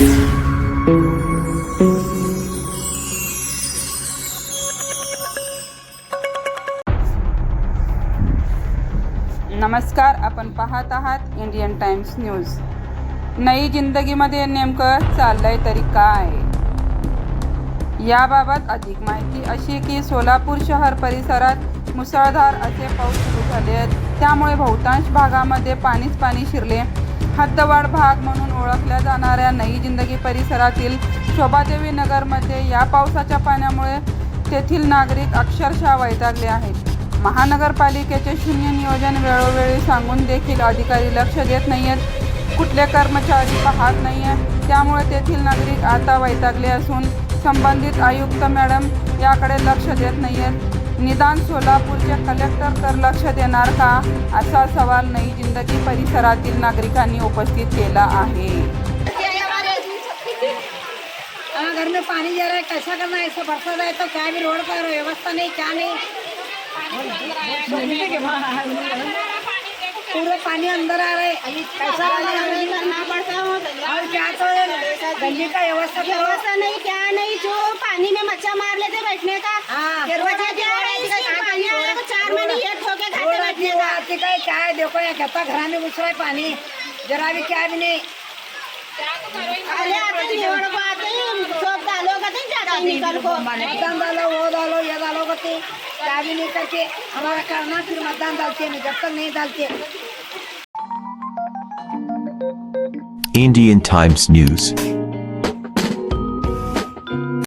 नमस्कार आपण पाहत आहात इंडियन टाइम्स न्यूज नई जिंदगीमध्ये नेमकं चाललंय तरी काय? याबाबत अधिक माहिती अशी की सोलापूर शहर परिसरात मुसळधार असे पाऊस सुरू झाले आहेत. त्यामुळे बहुतांश भागामध्ये पाणीच पाणी शिरले. हद्दवाढ भाग म्हणून ओळखल्या जाणाऱ्या नई जिंदगी परिसरातील शोभादेवी नगरमध्ये या पावसाच्या पाण्यामुळे तेथील नागरिक अक्षरशः वैतागले आहेत. महानगरपालिकेचे शून्य नियोजन वेळोवेळी सांगून देखील अधिकारी लक्ष देत नाही आहेत कुठले कर्मचारी पाहत नाही आहेत त्यामुळे तेथील नागरिक आता वैतागले असून संबंधित आयुक्त मॅडम याकडे लक्ष देत नाही आहेत निदान सोलापूरचे कलेक्टर तर लक्ष देणार का? असा सवाल नई जिंदगी परिसरातील नागरिकांनी उपस्थित केला आहे. घर में पानी जा रहा है कैसा करना है ऐसे बरसात है तो क्या भी रोड पर व्यवस्था नहीं क्या नहीं? पूरा पानी अंदर आ रहा है कैसा करना और क्या तो गली का व्यवस्था व्यवस्था नहीं क्या नहीं जो पानी में मच्छा मार लेते बैठने का हाँ। दरवाजा क्या है इसमें पानी आ रहा है तो चार महीने एक ठोके खाते रोड बैठने की का आती का है, क्या है देखो ये कहता घर में घुस रहा है पानी जरा भी क्या भी नहीं. अरे आते ही रोड को आते ही डालो का नहीं. जाता निकल को. मतदान डालो वो डालो ये डालो क्या भी नहीं करके हमारा करना फिर मतदान डालते हैं जब तक नहीं डालते Indian Times News.